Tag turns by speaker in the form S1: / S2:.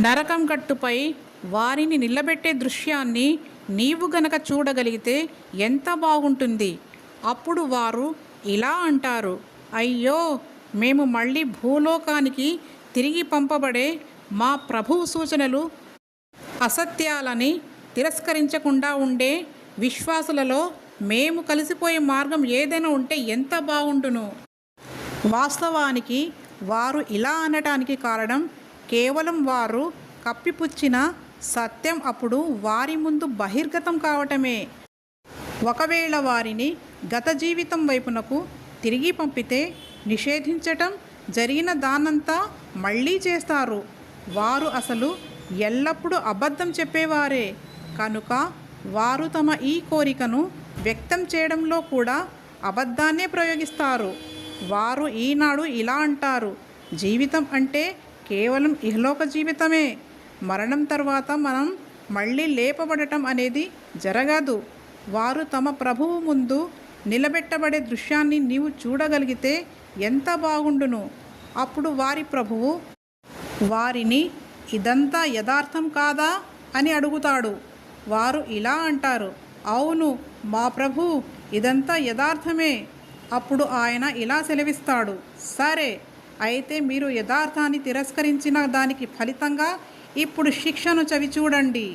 S1: నరకం గట్టుపై వారిని నిలబెట్టే దృశ్యాన్ని నీవు గనక చూడగలిగితే ఎంత బాగుంటుంది? అప్పుడు వారు ఇలా అంటారు అయ్యో మేము మళ్ళీ భూలోకానికి తిరిగి పంపబడే మా ప్రభువు సూచనలు అసత్యాలని తిరస్కరించకుండా ఉండే విశ్వాసులలో మేము కలిసిపోయే మార్గం ఏదైనా ఉంటే ఎంత బాగుండును? వాస్తవానికి వారు ఇలా అనటానికి కారణం కేవలం వారు కప్పిపుచ్చిన సత్యం అప్పుడు వారి ముందు బహిర్గతం కావటమే. ఒకవేళ వారిని గత జీవితం వైపునకు తిరిగి పంపితే నిషేధించటం జరిగిన దానంతా మళ్ళీ చేస్తారు. వారు అసలు ఎల్లప్పుడూ అబద్ధం చెప్పేవారే. కనుక వారు తమ ఈ కోరికను వ్యక్తం చేయడంలో కూడా అబద్ధాన్నే ప్రయోగిస్తారు. వారు ఈనాడు ఇలా అంటారు. జీవితం అంటే కేవలం ఇహలోక జీవితమే. మరణం తర్వాత మనం మళ్ళీ లేపబడటం అనేది జరగదు. వారు తమ ప్రభువు ముందు నిలబెట్టబడే దృశ్యాన్ని నీవు చూడగలిగితే ఎంత బాగుండును? అప్పుడు వారి ప్రభువు వారిని ఇదంతా యథార్థం కాదా? అని అడుగుతాడు. వారు ఇలా అంటారు అవును మా ప్రభు ఇదంతా యథార్థమే. అప్పుడు ఆయన ఇలా సెలవిస్తాడు సరే అయితే మీరు యథార్థాన్ని తిరస్కరించిన దానికి ఫలితంగా ఇప్పుడు శిక్షను చవి చూడండి.